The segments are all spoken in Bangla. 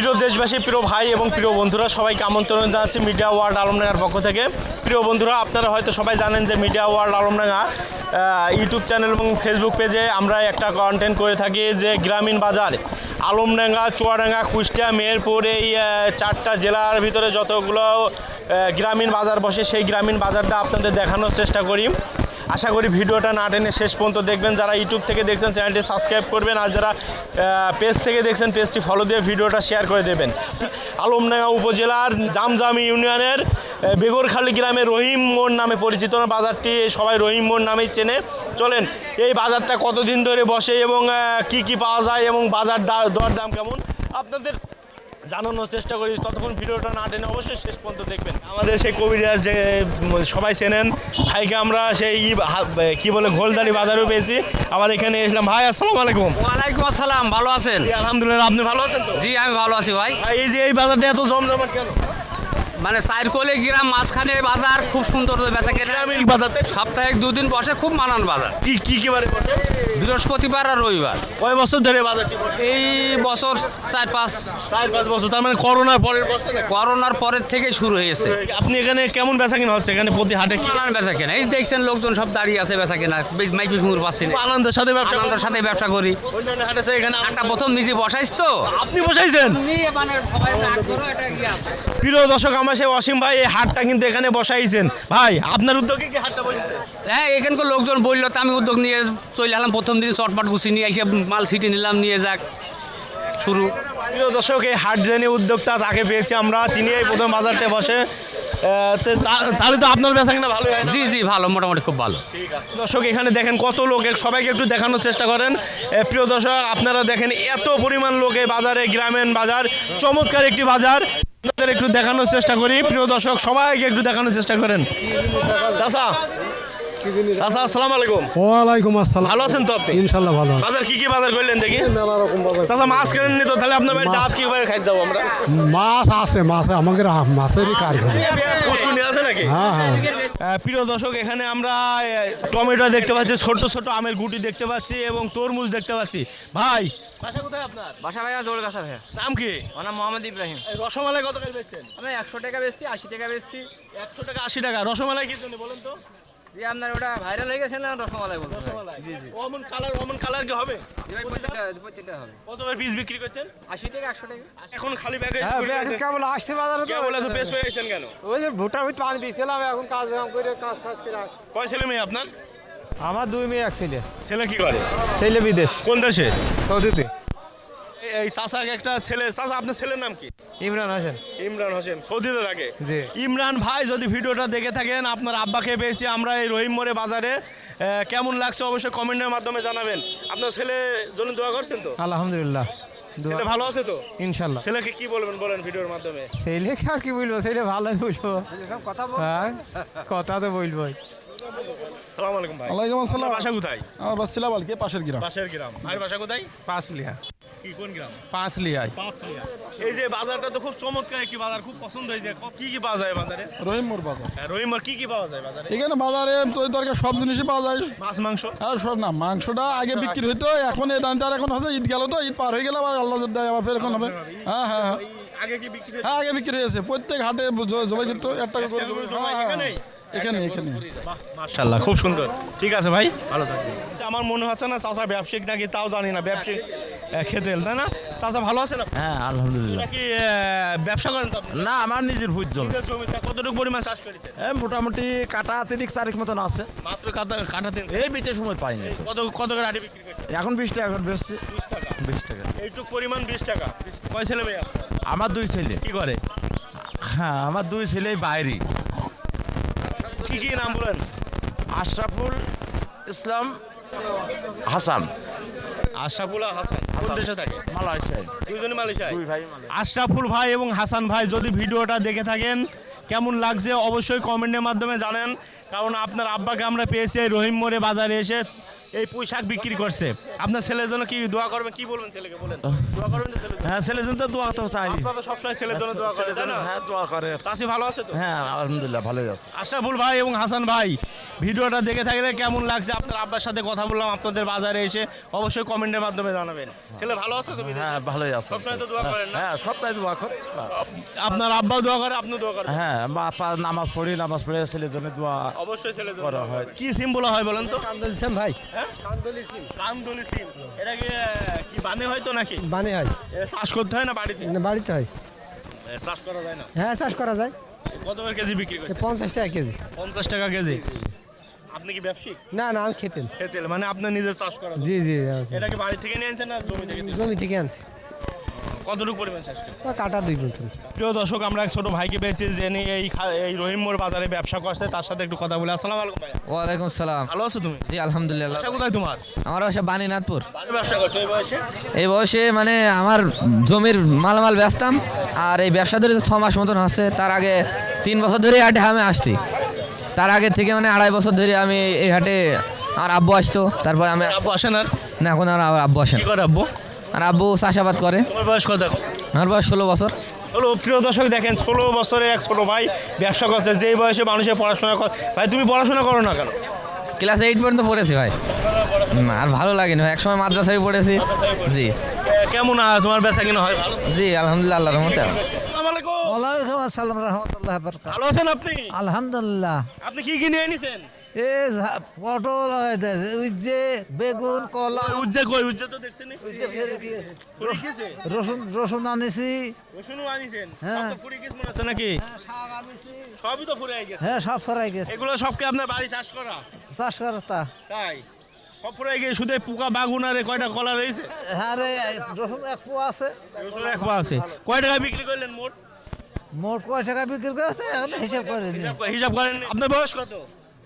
প্রিয় দেশবাসী, প্রিয় ভাই এবং প্রিয় বন্ধুরা, সবাইকে আমন্ত্রণ জানাচ্ছি মিডিয়া ওয়ার্ল্ড আলমডাঙ্গার পক্ষ থেকে। প্রিয় বন্ধুরা, আপনারা হয়তো সবাই জানেন যে media world Alamdanga YouTube channel এবং ফেসবুক পেজে আমরা একটা কন্টেন্ট করে থাকি যে গ্রামীণ বাজার, আলমডাঙ্গা, চুয়াডাঙ্গা, কুষ্টিয়া, মেহেরপুর, এই চারটা জেলার ভিতরে যতগুলো গ্রামীণ বাজার বসে, সেই গ্রামীণ বাজারটা আপনাদের দেখানোর চেষ্টা করি। আশা করি ভিডিওটা না টেনে শেষ পর্যন্ত দেখবেন। যারা ইউটিউব থেকে দেখছেন, চ্যানেলটি সাবস্ক্রাইব করবেন আর যারা পেজ থেকে দেখছেন পেজটি ফলো দিয়ে ভিডিওটা শেয়ার করে দেবেন। আলমডাঙ্গা উপজেলার জামজামি ইউনিয়নের বেগরখালী গ্রামে রহিম মোড় নামে পরিচিত বাজারটি সবাই রহিম মোড় নামেই চেনে। চলেন, এই বাজারটা কতদিন ধরে বসে এবং কি কি পাওয়া যায় এবং বাজার দা- দরদাম কেমন? আপনাদের জানানোর চেষ্টা করি। ততক্ষণ ভিডিওটা না টেনে অবশ্যই শেষ পর্যন্ত দেখবেন। আমাদের সেই কবিরাজ যে সবাই চেনেন ভাইকে আমরা সেই কি বলে ঘোলদারি বাজারেও পেয়েছি। আবার এখানে এসলাম। ভাই আসসালামু আলাইকুম। ওয়ালাইকুম আসসালাম ভালো আছেন? জি, আলহামদুলিল্লাহ। আপনি ভালো আছেন তো? জি আমি ভালো আছি ভাই। ভাই এই যে এই বাজারটা এত জমজমাট কেন? মানে সাইরকোলে গ্রাম মাঝখানে বাজার খুব সুন্দর বেচা কেনা। গ্রামীণ বাজারটা সাপ্তাহিক দুদিন বসে খুব মানান বাজার। কি কি কি বারে বসে? বৃহস্পতিবার আর রবিবার। কয় বছর ধরে বাজারটি বসে? এই বছর চার পাঁচ। চার পাঁচ বছর তার মানে করোনার পরের বছর? করোনার পরের থেকে শুরু হয়েছে। আপনি এখানে কেমন বেচা কিনা হচ্ছে? এখানে প্রতি হাটে কি? মানান বেচা কেনা। এই দেখছেন লোকজন সব দাঁড়িয়ে আছে বেচা কেনা। মাইকি ঘুমুর পাচ্ছি না। আনন্দের সাথে ব্যবসা করেন? আনন্দের সাথে ব্যবসা করি। অন্যান্য হাটে আছে, এখানে একটা প্রথম নিজে বসাইছ তো। আপনি বসাইছেন? প্রিয় দর্শক আমার সেই অসীম ভাই এই হাটটা কিন্তু এখানে বসাইছেন। ভাই আপনার উদ্যোগে কি হাটটা বসেছে? হ্যাঁ এখানকার লোকজন বলল তো আমি উদ্যোগ নিয়ে চলে এলাম। প্রথম দিন চটপট গুছিয়ে নিয়ে এসে মাল ছিটি নিলাম নিয়ে যাক শুরু। প্রিয় দর্শক এই হাট জেনে উদ্যোক্তা তাকে পেয়েছি আমরা। তিনি এই প্রথম বাজারটা বসে। তাহলে তো আপনার বেচা কিনা ভালো জি জি ভালো মোটামুটি খুব ভালো। দর্শক এখানে দেখেন কত লোক সবাইকে একটু দেখানোর চেষ্টা করেন। প্রিয় দর্শক আপনারা দেখেন এত পরিমাণ লোক এই বাজারে গ্রামীণ বাজার চমৎকার একটি বাজার। আপনাদের একটু দেখানোর চেষ্টা করি। প্রিয় দর্শক সবাইকে একটু দেখানোর চেষ্টা করেন। চাচা চাচা আসসালামু আলাইকুম। ওয়ালাইকুম আসসালাম। ভালো আছেন তো আপনি? ইনশাল্লাহ ভালো বাজার কি কি বাজার করলেন দেখি? মেলা রকম বাজার। চাচা মাছ কেনেননি তো? তাহলে আপনার বাড়ি ডাব কীভাবে খাই যাব আমরা? মাছ আছে মাছ আমাদের মাছেরই কারখানা পুষ্কুনি আছে নাকি? হ্যাঁ হ্যাঁ। প্রিয় দর্শক এখানে আমরা টমেটো দেখতে পাচ্ছি ছোট ছোট আমের গুটি দেখতে পাচ্ছি এবং তরমুজ দেখতে পাচ্ছি। ভাই বাসা কোথায় আপনার? বাসা ভাইয়া জোর গাছা ভাইয়া। নাম কি? আমার নাম মোহাম্মদ ইব্রাহিম। রসমালাই কত করে বেচছেন? আমি একশো টাকা বেচছি আশি টাকা বেচছি। একশো টাকা আশি টাকা। রসমালাই কি জন্য বলেন তো? আপনার ওটা ভাইরাল হয়ে গেছে না রসমালাই বলতে জি জি। অমন কালার অমন কালার কি হবে? জি ভাই প্রত্যেকটা প্রত্যেকটা হবে। কত করে পিস বিক্রি করছেন? আশি টাকা একশো টাকা। এখন খালি ব্যাগে কেবল আসছে বাজারে বলে তো পেশ হয়ে গেছেন কেন? ওই যে ভুটার ভিতরে পানি দিয়েছিলাম এখন কাজ কাম করে কাজ শেষ করে আসি কয় ছেলে মেয়ে আপনার? আমার দুই মেয়ে এক ছেলে। ছেলে কি করে? ছেলে বিদেশ। কোন দেশে? সৌদিতে। এই- এই চাচা একটা ছেলে। চাচা আপনার ছেলের নাম কি? ইমরান হোসেন। ইমরান হোসেন সৌদিতে থাকে? জি। ইমরান ভাই যদি ভিডিওটা দেখে থাকেন আপনার আব্বাকে পেয়েছি আমরা এই রহিম বাজারে। কেমন লাগছে অবশ্যই কমেন্টের মাধ্যমে জানাবেন। আপনার ছেলে জন্য দোয়া করছেন তো? আলহামদুলিল্লাহ। ছেলে ভালো আছে তো? ইনশাল্লাহ। ছেলেকে কি বলবেন বলেন ভিডিওর মাধ্যমে? আর কি বলব? ছেলে ভালোই বলব। কথা হ্যাঁ কথা তো বলব আলাইকুম ভাই। ওয়ালাইকুম আসসালাম। বাসা কোথায়? আমার বাস পাশের গ্রাম। পাশের গ্রাম। ভাইয়ের বাসা কোথায়? পাঁচ লিয়া কি কোন গ্রাম? পাঁচ লিয়াই পাঁচলিয়া। এই যে বাজারটা তো খুব চমৎকার একটি বাজার খুব পছন্দ হয়েছে। ক- কি কি পাওয়া যায় বাজারে? রহিমপুর বাজার। হ্যাঁ, রহিম কি কি পাওয়া যায় বাজারে? এখানে বাজারে তো দরকার সব জিনিসই পাওয়া যায়। মাছ মাংস? আর সব না মাংসটা আগে বিক্রি হইতো এখন এই দামটা আর এখন হচ্ছে ঈদ গেল তো ঈদ পার হয়ে গেলে আবার আল্লাহ যদি দেয় আবার ফের এখন হবে। হ্যাঁ হ্যাঁ হ্যাঁ। এই আগে কি বিক্রি হয়েছে? হ্যাঁ আগে বিক্রি হয়েছে প্রত্যেক হাটে জ- জবাই কিন্তু এক টাকা করে জবাই জবাই হ্যাঁ, হ্যাঁ, এখানে খুব সুন্দর। ঠিক আছে ভাই? ভালো থাকবেন। আমার মনে হচ্ছে না চাচা ব্যবসায়িক নাকি তাও জানি না ব্যবসায়িক খেতে তাই না? চাচা ভালো আছেন আপনি? হ্যাঁ আলহামদুলিল্লাহ। নাকি ব্যবসা করেন তো না আমার নিজের ভুজ জল কতটুকু পরিমাণ চাষ করেছেন? মোটামুটি কাটা তিরিক চারিক মতন আছে। মাত্র কাটা কাটাতে এই বেচে সময় পাইনি। কত কত করে আটি বিক্রি করছেন? এখন বিশ টাকা এখন বেচছি। বিশ টাকা। বিশ টাকা। এইটুক পরিমাণ বিশ টাকা। কয় ছেলে মেয়ে আমার দুই ছেলে। কি করে? হ্যাঁ আমার দুই ছেলে বাইরে কি কি নাম বলেন? আশরাফুল ইসলাম হাসান। আশরাফুল্লাহ হাসান। কোন দেশে থাকে? মালয়েশিয়ায়। দুইজনই মালয়েশিয়ায়? দুই ভাই আশরাফুল ভাই এবং হাসান ভাই যদি ভিডিওটা দেখে থাকেন কেমন লাগছে অবশ্যই কমেন্টের মাধ্যমে জানেন। কারণ আপনার আব্বাকে আমরা পেয়েছি রহিম মোড়ে বাজারে এসে। এই পুঁই শাক বিক্রি করছে। আপনার ছেলের জন্য কি দোয়া করবেন? কি বলবেন ছেলেকে? বলেন। দোয়া করবেন তো ছেলের জন্য? হ্যাঁ ছেলের জন্য তো দোয়া তো চাই। আপনারা তো সবসময় ছেলের জন্য দোয়া করেন তাই না? হ্যাঁ দোয়া করে চাষি ভালো আছে তো? হ্যাঁ আলহামদুলিল্লাহ ভালোই আছে। আশরাফুল ভাই এবং হাসান ভাই ভিডিওটা দেখে থাকলে কেমন লাগছে? আপনার আব্বার সাথে কথা বললাম আপনাদের বাজারে এসে অবশ্যই কমেন্টের মাধ্যমে জানাবেন। ছেলে ভালো আছে তো বিদেশে? হ্যাঁ ভালোই আছে। সবসময় তো দোয়া করেন না? হ্যাঁ সপ্তাহে দোয়া করে আপনার আব্বা দোয়া করে আপনি দোয়া করেন হ্যাঁ মা পা নামাজ পড়ি নামাজ পড়ে ছেলের জন্য দোয়া অবশ্যই ছেলে করা হয়। কি সিম বলা হয় বলেন তো? ভাই। হ্যাঁ সিম। সিম। এটা কি কি বানে হয় তো নাকি? বানে হয়। চাষ করতে হয় না বাড়িতে? না বাড়িতে হয়। চাষ করা যায় না? হ্যাঁ চাষ করা যায়। কত করে কেজি বিক্রি করে পঞ্চাশ টাকা কেজি। পঞ্চাশ টাকা কেজি। আপনি কি ব্যবসায়িক না না আমি খেতেন খেতেল মানে আপনার নিজের চাষ করা জি জি আছে। এটা কি বাড়ি থেকে নিয়ে আনছেন না জমি থেকে? জমি থেকে আনছি। কতটুকু পরিমাণ? কাটা দুই মতন প্রিয় দর্শক আমরা এক ছোট ভাইকে পেয়েছি যিনি এই খা- এই বাজারে ব্যবসা করছে। তার সাথে একটু কথা বলে। আসসালামু আলাইকুম ভাই ওয়ালাইকুম সালাম। ভালো আছো তুমি? জি আলহামদুলিল্লাহ। ব্যবসা কোথায় তোমার? আমার বাসা বাণীনাথপুর বাড়ির ব্যবসা করছ এই বয়সে? এই বয়সে মানে আমার জমির মালামাল বেচতাম আর এই ব্যবসা ধরে ছ মাস মতন হচ্ছে। তার আগে তিন বছর ধরে এই হাটে আমি আসছি। তার আগে থেকে মানে আড়াই বছর ধরে আমি এই হাটে আমার আব্বু আসতো। তারপরে আমি আব্বু আসেন আর? না এখন আর আমার আব্বু আসেন। কি করে আব্বু? আর আব্বু চাষাবাদ করে। তোমার বয়স কত এখন? আমার বয়স ষোলো বছর। হলো প্রিয় দর্শক দেখেন ষোলো বছরে এক ছোট ভাই ব্যবসা করছে যেই বয়সে মানুষের পড়াশোনা করে ভাই তুমি পড়াশোনা করো না কেন? ক্লাস এইট পর্যন্ত পড়েছি ভাই। আর ভালো লাগেনি ভাই একসময় মাদ্রাসায় পড়েছি। জি। কেমন আর তোমার বেচা কিনা হয়? ভালো? জি আলহামদুলিল্লাহ আল্লাহর রহমতে। আসসালামু আলাইকুম। ওয়ালাইকুম আসসালাম রহমতুল্লাহ বরকাত। ভালো আছেন আপনি? আলহামদুলিল্লাহ। আপনি কি কি নিয়ে এ পটল উজ্জে বেগুন কলা। উজ্জে কই উজ্জে তো দেখছেন ফের? পুরি রসুন রসুন আনিছি। রসুনও আনিছেন? হ্যাঁ। তো পুরি মনে আছে নাকি? সবই তো গেছে। হ্যাঁ সব ফরাই গেছে। এগুলো সবকে আপনার বাড়ি চাষ করা? চাষ করতা তাই? সব গিয়ে শুধু পোকা বাগুন আর কয়টা কলা রয়েছে? হ্যাঁ রে রসুন এক পোয়া আছে। রসুন এক পা আছে। কয় টাকা বিক্রি করলেন মোট? মোট কয় টাকা বিক্রি করেছে? এখন হিসাব করে নি হিসাব করে- হিসাব করেন আপনার বয়স কত?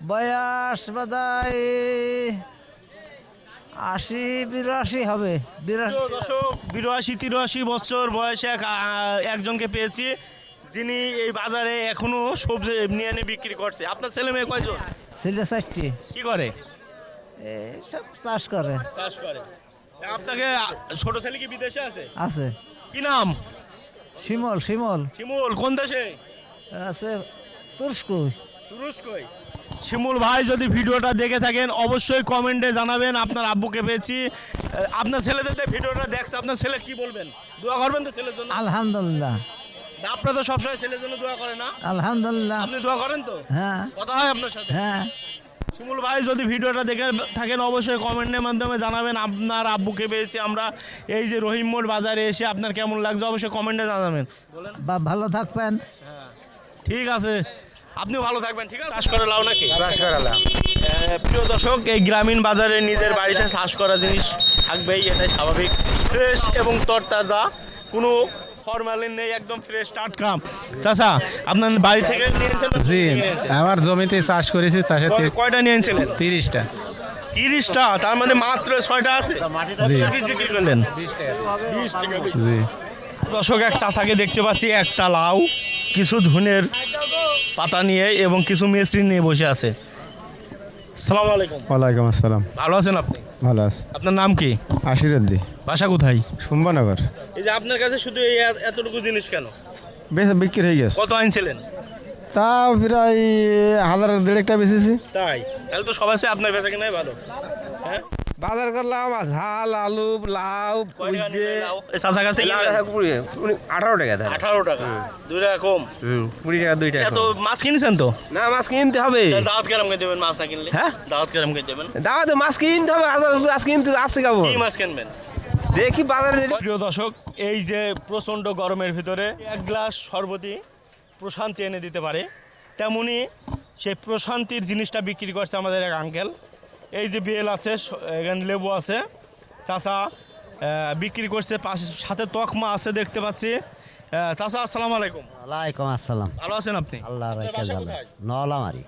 বয়স বাদাই আশি বিরাশি হবে বিরাশি। তিরাশি বছর বয়সে এক একজনকে পেয়েছি যিনি এই বাজারে এখনও সবজি নিয়ে এনে বিক্রি করছে। আপনার ছেলে মেয়ে কয়জন? ছেলে চারটি। কি করে? সব চাষ করে। চাষ করে। আপনাকে ছোট ছেলে কি বিদেশে আছে? আছে। কি নাম? শিমল শিমল। শিমুল কোন দেশে? আছে তুরস্ক। তুরস্কই। শিমুল ভাই যদি ভিডিওটা দেখে থাকেন অবশ্যই কমেন্টে জানাবেন আপনার আব্বুকে পেয়েছি। আপনার ছেলেদের যে ভিডিওটা দেখছে আপনার ছেলে কি বলবেন? দোয়া করবেন তো ছেলের জন্য? আলহামদুলিল্লাহ। আপনারা তো সবসময় ছেলের জন্য দোয়া করে না? আলহামদুলিল্লাহ। আপনি দোয়া করেন তো? হ্যাঁ। কথা হয় আপনার সাথে? হ্যাঁ। শিমুল ভাই যদি ভিডিওটা দেখে থাকেন অবশ্যই কমেন্টের মাধ্যমে জানাবেন আপনার আব্বুকে পেয়েছি আমরা। এই যে রহিম মোড় বাজারে এসে আপনার কেমন লাগছে অবশ্যই কমেন্টে জানাবেন। ভালো থাকবেন। ঠিক আছে। আপনিও ভালো থাকবেন ঠিক আছে? চাষ করে লাও নাকি? চাষ করালাম আহ, প্রিয় দর্শক এই গ্রামীণ বাজারে নিজের বাড়িতে চাষ করা জিনিস থাকবেই এটাই স্বাভাবিক। ফ্রেশ এবং তরতাজা কোনো ফরমালিন নেই একদম ফ্রেশ টাটকা। চাচা আপনার বাড়ি থেকে নিয়েছেন জি আমার জমিতে চাষ করেছি চাষের কয়- কয়টা নিয়েছিলেন? তিরিশটা। তিরিশটা? তার মানে মাত্র ছয়টা আছে? বিক্রি করলেন? জি। দর্শক এক চাচাকে দেখতে পাচ্ছি একটা লাউ। কিছু ধনের পাতা নিয়ে এবং কিছু মেসরি নিয়ে বসে আছে। সালাম আলাইকুম। ওয়ালাইকুম আসসালাম। ভালো আছেন আপনি? ভালো আছে। আপনার নাম কি? আশিরুদ্দি। বাসা কোথায়? সুম্বানগর এই যে আপনার কাছে শুধু এই এতটুকু জিনিস কেন? বেশ বিক্রি হয়ে গেছে। কত আনছিলেন তা প্রায় হাজার দেড়েকটা বেশিছি তাই? তাহলে তো সবাই আপনার বেচা কেনাই ভালো। বাজার করলাম ঝাল আলু লাউ নিলেন চাচা কাছ থেকে আঠারো টাকা দেন আঠারো টাকা দুই টাকা কম। কুড়ি টাকা দুই টাকা এত মাছ কিনেছেন তো? না মাছ কিনতে হবে। দাওয়াত কেরাম করে দেবেন মাছ না কিনলে? হ্যাঁ? দাওয়াত কেরাম করে দেবেন? দাওয়াতে মাছ কিনতে হবে হাজার মাছ কিনতে আসছে কেমন কি মাছ কিনবেন? দেখি বাজারে যে- প্রিয় দর্শক এই যে প্রচণ্ড গরমের ভিতরে এক গ্লাস শরবতই প্রশান্তি এনে দিতে পারে তেমনি সেই প্রশান্তির জিনিসটা বিক্রি করছে আমাদের এক আঙ্কেল এই যে বেল আছে এখানে লেবু আছে। চাচা বিক্রি করছে পাশে সাথে তকমা আছে দেখতে পাচ্ছি। চাচা আসসালামু আলাইকুম। ওয়ালাইকুম আসসালাম। ভালো আছেন আপনি? আল্লাহ ভালো? নওলামারি।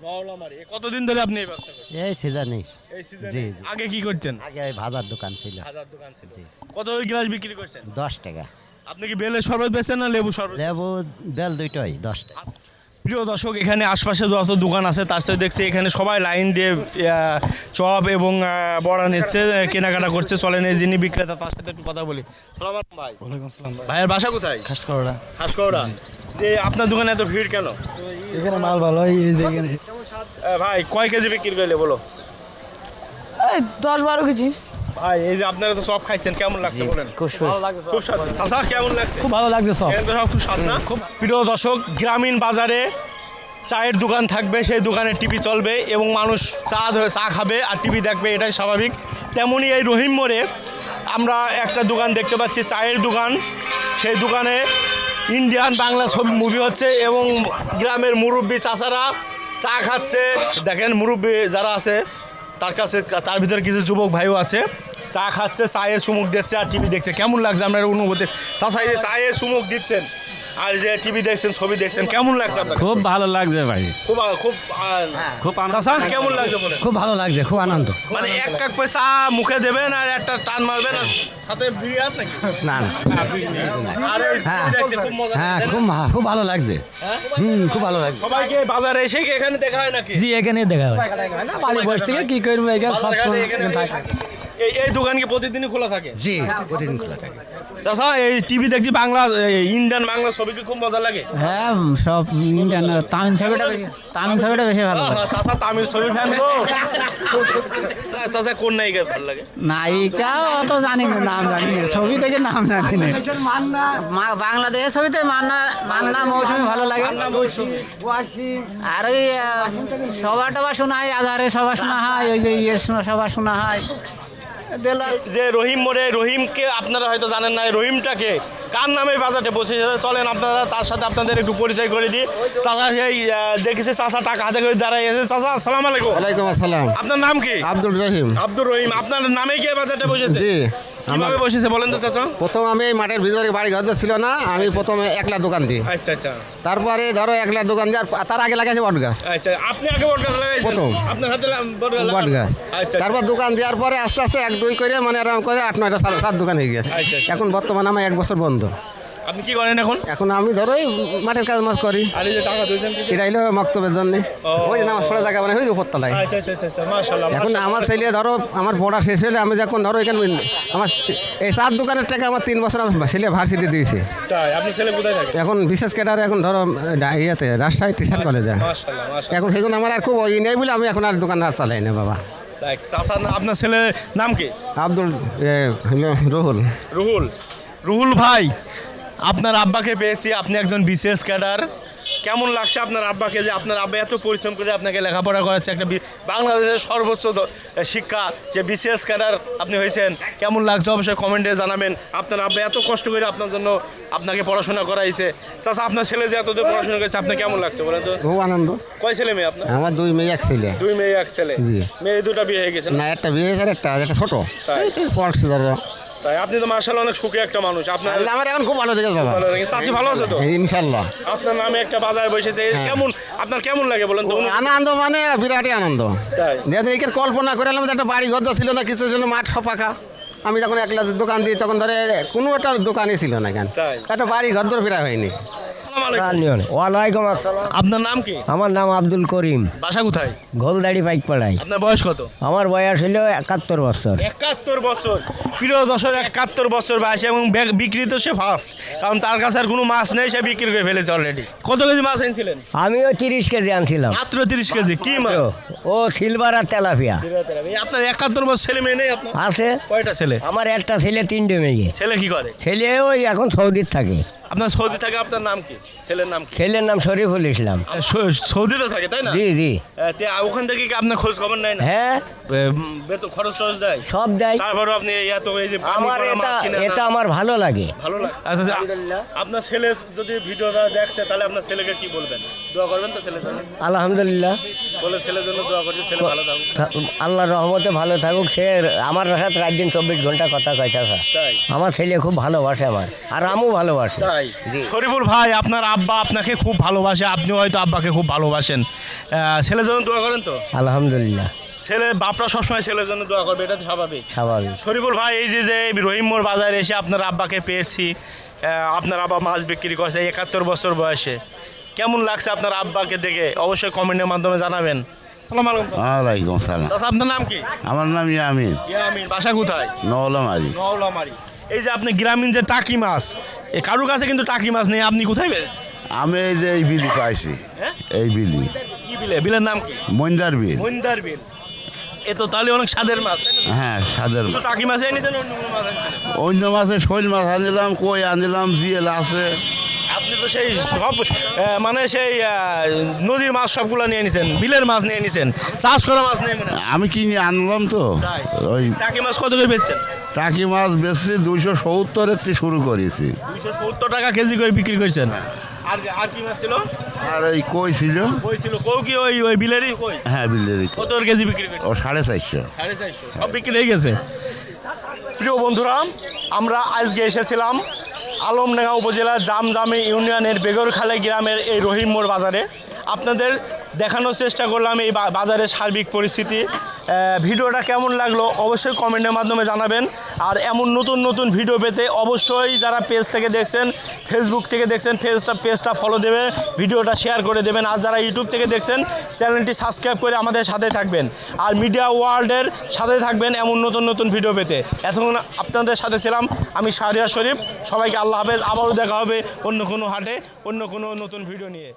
কতদিন ধরে আপনি এই ব্যবসা করছেন? এই সিজনে এই সিজনে জি, জি। আগে কি করতেন? আগে ভাজার দোকান ছিল। হাজার দোকান ছিল। জি। কত গ্লাস বিক্রি করছেন? দশ টাকা। আপনি কি বেলের শরবত বেচেন না লেবু শরবত? লেবু বেল দুইটাই দশ টাকা। প্রিয় দর্শক এখানে আশপাশে যত দোকান আছে তার সাথে দেখছি এখানে সবাই লাইন দিয়ে চপ এবং বড়া নিচ্ছে কেনাকাটা করছে চলেন এই যিনি বিক্রেতা তার সাথে একটু কথা বলি। সালাম আলাইকুম ভাই। ভাইয়ের বাসা কোথায়? খাসকড়া হাসকৌড়া যে আপনার দোকানে এত ভিড় কেন? এখানে মাল ভালো হয় এই দেখেন আহ, ভাই কয় কেজি বিক্রি করলে বলো? এই দশ বারো কেজি। ভাই এই যে আপনারা তো সব খাইছেন কেমন লাগছে বলেন? খুব খুব স্বাদ চাচা কেমন লাগছে? খুব ভালো লাগছে সব। সব খুব স্বাদ না? খুব প্রিয় দর্শক গ্রামীণ বাজারে চায়ের দোকান থাকবে সেই দোকানে টিভি চলবে এবং মানুষ চা ধরে চা খাবে আর টিভি দেখবে এটাই স্বাভাবিক। তেমনই এই রহিম মোড়ে আমরা একটা দোকান দেখতে পাচ্ছি চায়ের দোকান। সেই দোকানে ইন্ডিয়ান বাংলা ছবি মুভি হচ্ছে এবং গ্রামের মুরব্বী চাচারা চা খাচ্ছে। দেখেন মুরব্বী যারা আছে তার কাছে তার ভিতরে কিছু যুবক ভাইও আছে। চা খাচ্ছে চায়ে চুমুক দিচ্ছে আর টিভি দেখছে। কেমন লাগছে আপনার অনুভূতি? চাচা এই যে চায়ে চুমুক দিচ্ছেন আর যে টিভি দেখছেন ছবি দেখছেন কেমন লাগছে আপনার? খুব ভালো লাগছে ভাই। খুব খুব খুব চাচা কেমন লাগছে বলে খুব ভালো লাগছে খুব আনন্দ। মানে এক কাপ পয়সা মুখে দেবেন আর একটা টান মারবেন আর সাথে বিড়ি আছে নাকি? না না। আর হ্যাঁ। দেখতে খুব মজা হ্যাঁ খুব ভালো লাগছে। হ্যাঁ? হুম খুব ভালো লাগছে। সবাইকে বাজারে এসে কি এখানে দেখা হয় নাকি? জি এখানে দেখা হয়। না? বাড়ি বসে থেকে কি করব এখানে সব এখানে এই দোকান কি প্রতিদিনই খোলা থাকে? জি প্রতিদিন খোলা থাকে। চাচা এই টিভি দেখছি বাংলা ইন্ডিয়ান বাংলা ছবি কি খুব মজা লাগে? হ্যাঁ সব ইন্ডিয়ান তামিল ছবিটা বেশি তামিল ছবিটা বেশি ভালো লাগে। চাচা তামিল ছবি ফ্যান তো। চাচা কোন নায়িকা ভালো লাগে? নায়িকা অত জানি না নাম জানি না। ছবি থেকে নাম জানি না। মা- বাংলাদেশের ছবিতে মান্না মান্না মৌসুমি ভালো লাগে। আর ওই আহ, সভা শোনা হয় আধারে সভা শোনা হয় ওই যে ইয়ে শোনা সভা শোনা হয়। যে রহিম মোড়ে রহিমকে আপনারা হয়তো জানেন না রহিমটাকে কার নামে বাজারে বসে চলেন আপনারা তার সাথে আপনাদের একটু পরিচয় করে দিই। চাষা সেই দেখেছি চাষা টাকা হাতে করে দাঁড়াই আছে। চাষা আসসালাম আলাইকুম। ওয়ালাইকুম আসসালাম। আপনার নাম কি? আব্দুল রহিম। আব্দুল রহিম আপনার নামে কে বাজারটা বসেছে? জি। কীভাবে বসেছে বলেন তো চাচা? প্রথম আমি এই মাঠের ভিতরে বাড়ি ঘর ছিল না আমি প্রথমে একলা দোকান দিই। আচ্ছা আচ্ছা। তারপরে ধরো একলা দোকান দিয়ে তার আগে লাগাইছে বট গাছ। আচ্ছা আপনি আগে বট গাছ লাগাইছেন? প্রথম। আপনার হাতে বট গাছ আচ্ছা তারপর দোকান দেওয়ার পরে আস্তে আস্তে এক দুই করে মানে এরকম করে আট নয়টা সাত সাত দোকান হয়ে গেছে। এখন বর্তমানে আমার এক বছর বন্ধ। আপনি কি করেন এখন? এখন আমি ধরো এই মাঠের কাজ মাছ করি। আর এই যে টাকা এটা হলো মক্তবের জন্য। ওই যে নামাজ পড়া জায়গা মানে ওই উপরতলায়। আচ্ছা আচ্ছা আচ্ছা, আচ্ছা মাশাআল্লাহ এখন আমার ছেলে ধরো আমার পড়া শেষ হলে আমি যখন ধরো এখানে আমার এই সাত দোকানের টাকা আমার তিন বছর আমার ছেলে ভার্সিটি দিয়েছে। তাই আপনি ছেলে কোথায় থাকে এখন বিশেষ ক্যাডার এখন ধরো ইয়েতে রাজশাহী টিচার কলেজে। এখন সেই জন্য আমার আর খুব ওই নেই বলে আমি এখন আর দোকান আর চালাই না বাবা। আপনার ছেলের নাম কি? আব্দুল রুহুল। রুহুল। রুহুল ভাই আপনার আব্বাকে পেয়েছি আপনি একজন বিশেষ ক্যাডার। কেমন লাগছে আপনার আব্বাকে যে আপনার আব্বা এত পরিশ্রম করে আপনাকে লেখাপড়া করাচ্ছে? একটা বাংলাদেশের সর্বোচ্চ শিক্ষা যে বিশেষ ক্যাডার আপনি হয়েছেন কেমন লাগছে অবশ্যই কমেন্টে জানাবেন। আপনার আব্বা এত কষ্ট করে আপনার জন্য আপনাকে পড়াশোনা করাইছে। চাচা আপনার ছেলে যে এতদূর পড়াশোনা করেছে আপনার কেমন লাগছে বলেন তো? খুব আনন্দ। কয় ছেলে মেয়ে আপনার? আমার দুই মেয়ে এক ছেলে। দুই মেয়ে এক ছেলে। মেয়ে দুটা বিয়ে হয়ে গেছে না? একটা বিয়ে হয়েছে একটা একটা ছোট। তাই? ধরো তাই আপনি তো মার্শাল অনেক সুখে একটা মানুষ। আপনার আমার এখন খুব ভালো বাবা। চাষি ভালো আছে তো? ইনশাল্লাহ আপনার নামে একটা বাজার বসেছে। হ্যাঁ। কেমন আপনার কেমন লাগে বলেন তো? আনন্দ মানে বিরাটই আনন্দ। তাই। যেহেতু এখানে কল্পনা করে এলাম একটা বাড়ি ঘর ছিল না কিছু ছিল মাঠ ফাঁকা আমি যখন একলা দোকান দিই তখন ধরে কোনো একটা দোকানই ছিল না কেন। একটা বাড়ি ঘর ধরে ফেরা হয়নি। ওয়ালাইকুম আসসালাম। আপনার নাম কি? আমার নাম আব্দুল করিম। বাসা কোথায়? গোলদাড়ি পাইকপাড়াই আপনার বয়স কত? আমার বয়স হলো একাত্তর বছর। একাত্তর বছর। প্রিয় দশর একাত্তর বছর বয়সে এবং বিক্রি তো সে ফার্স্ট কারণ তার কাছে আর কোনো মাছ নেই সে বিক্রি করে ফেলেছে অলরেডি কত কেজি মাছ এনেছিলেন? আমিও তিরিশ কেজি আনছিলাম। মাত্র তিরিশ কেজি। কি মাছ? ও সিলভার আর তেলাপিয়া। আপনার একাত্তর বছর ছেলে মেয়ে নেই আছে। কয়টা ছেলে? আমার একটা ছেলে তিনটে মেয়ে। ছেলে কি করে? ছেলে ওই এখন সৌদির থাকে। আপনার সৌদি থাকে আপনার নাম কি? ছেলের নাম কি? ছেলের নাম শরীফুল ইসলাম। সৌদিতে থাকে তাই না? জি জি। ওখান থেকে কি আপনার খোঁজ খবর নেয় না? হ্যাঁ। বেতন খরচ টরচ দেয়? সব দেয়। তারপরে আপনি এত এই যে আমার এটা এটা আমার ভালো লাগে। ভালো লাগে? আচ্ছা আচ্ছা আপনার ছেলে যদি ভিডিওটা দেখছে তাহলে আপনার ছেলেকে কি বলবেন? দোয়া করবেন তো ছেলের জন্য? আলহামদুলিল্লাহ। বলে ছেলের জন্য দোয়া করছে ছেলে ভালো থাকুক। আল্লাহর রহমতে ভালো থাকুক। সে আমার সাথে রাত দিন চব্বিশ ঘণ্টা কথা স্যার আমার ছেলে খুব ভালোবাসে আমার আর আমিও ভালোবাসি। জি। শরীফুল ভাই আপনার আব্বা আপনাকে খুব ভালোবাসে। আপনিও হয়তো আব্বাকে খুব ভালোবাসেন। ছেলের জন্য দোয়া করেন তো? আলহামদুলিল্লাহ। ছেলে বাপরা সবসময় ছেলের জন্য দোয়া করবে এটা স্বাভাবিক। স্বাভাবিক। শরীফুল ভাই এই যে যে রহিম মোড় বাজারে এসে আপনার আব্বাকে পেয়েছি আপনার আব্বা মাছ বিক্রি করছে একাত্তর বছর বয়সে। কেমন লাগছে আপনার আব্বাকে দেখে? অবশ্যই কমেন্টের মাধ্যমে জানাবেন। আলাইকুম সালাম। আপনার নাম কি? আমার নাম ইয়ামিন। ইয়ামিন বাসা কোথায়? নওলামারি। নওলামারি। এই যে আপনি গ্রামীণ যে টাকি মাছ এ কারুর কাছে কিন্তু টাকি মাছ নেই আপনি কোথায় আমি এই যে এই বিলি পাইছি। হ্যাঁ? এই বিলি। কি বিলে? বিলের নাম কি? মন্দার বিল। মন্দার বিল। এ তো তাহলে অনেক স্বাদের মাছ হ্যাঁ সাদের মাছ। টাকি মাছ এনেছেন অন্য মাছ অন্য মাছে শৈল মাছ আনিলাম কই আনিলাম জিয়েল আছে। আপনি তো সেই সব মানে সেই নদীর মাছ সবগুলো নিয়ে নিছেন বিলের মাছ নিয়ে নিছেন চাষ করা মাছ নিয়ে আমি কিনে আনলাম তো? ওই টাকি মাছ কত করে বেচছেন? টাকি মাছ বেশি দুইশো সত্তরের থেকে শুরু করেছি। দুইশো সত্তর টাকা কেজি করে বিক্রি করছেন। আর আর কি মাছ ছিল? আর ওই কই ছিল? কই ছিল? কৌ কি ওই ওই বিলেরই কই? হ্যাঁ বিলের কত কেজি বিক্রি করছেন? ও সাড়ে চারশো। সাড়ে চারশো। সব বিক্রি হয়ে গেছে। প্রিয় বন্ধুরা আমরা আজকে এসেছিলাম আলমডাঙ্গা উপজেলা জামজামি ইউনিয়নের বেগরখালে গ্রামের এই রহিম মোড় বাজারে। আপনাদের দেখানোর চেষ্টা করলাম এই বাজারের সার্বিক পরিস্থিতি। ভিডিওটা কেমন লাগল অবশ্যই কমেন্টের মাধ্যমে জানাবেন। আর এমন নতুন নতুন ভিডিও পেতে অবশ্যই যারা পেজ থেকে দেখছেন ফেসবুক থেকে দেখছেন, পেজটা পেজটা ফলো দেবে, ভিডিওটা শেয়ার করে দেবেন। আর যারা ইউটিউব থেকে দেখছেন চ্যানেলটি সাবস্ক্রাইব করে আমাদের সাথে থাকবেন। আর মিডিয়া ওয়ার্ল্ডের সাথে থাকবেন এমন নতুন নতুন ভিডিও পেতে। এতক্ষণ আপনাদের সাথে ছিলাম আমি শাহরিয়া শরীফ। সবাইকে আল্লাহ হাফেজ। আবারও দেখা হবে অন্য কোনো হাটে, অন্য কোনো নতুন ভিডিও নিয়ে।